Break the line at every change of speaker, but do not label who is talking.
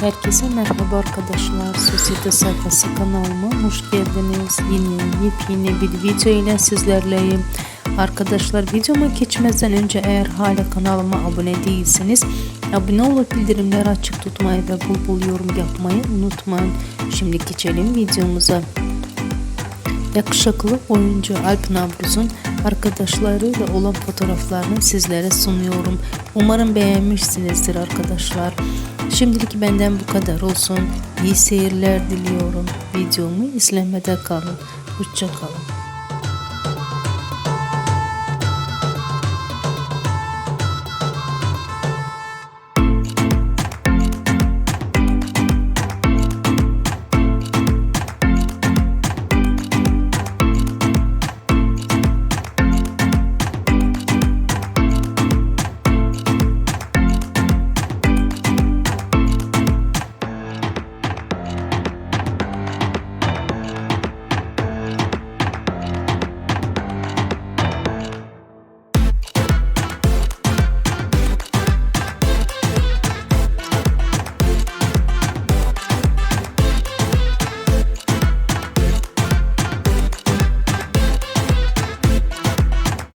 Herkese merhaba arkadaşlar. Sosyete sayfası kanalıma hoş geldiniz. Yine yepyeni bir video ile sizlerleyim. Arkadaşlar videoma geçmeden önce eğer hala kanalıma abone değilseniz abone olup bildirimleri açık tutmayı ve bul bul yorum yapmayı unutmayın. Şimdi geçelim videomuza. Yakışıklı oyuncu Alp Navruz'un arkadaşlarıyla olan fotoğraflarını sizlere sunuyorum. Umarım beğenmişsinizdir arkadaşlar. Şimdilik benden bu kadar olsun. İyi seyirler diliyorum. Videomu izlemede kalın. Hoşça kalın.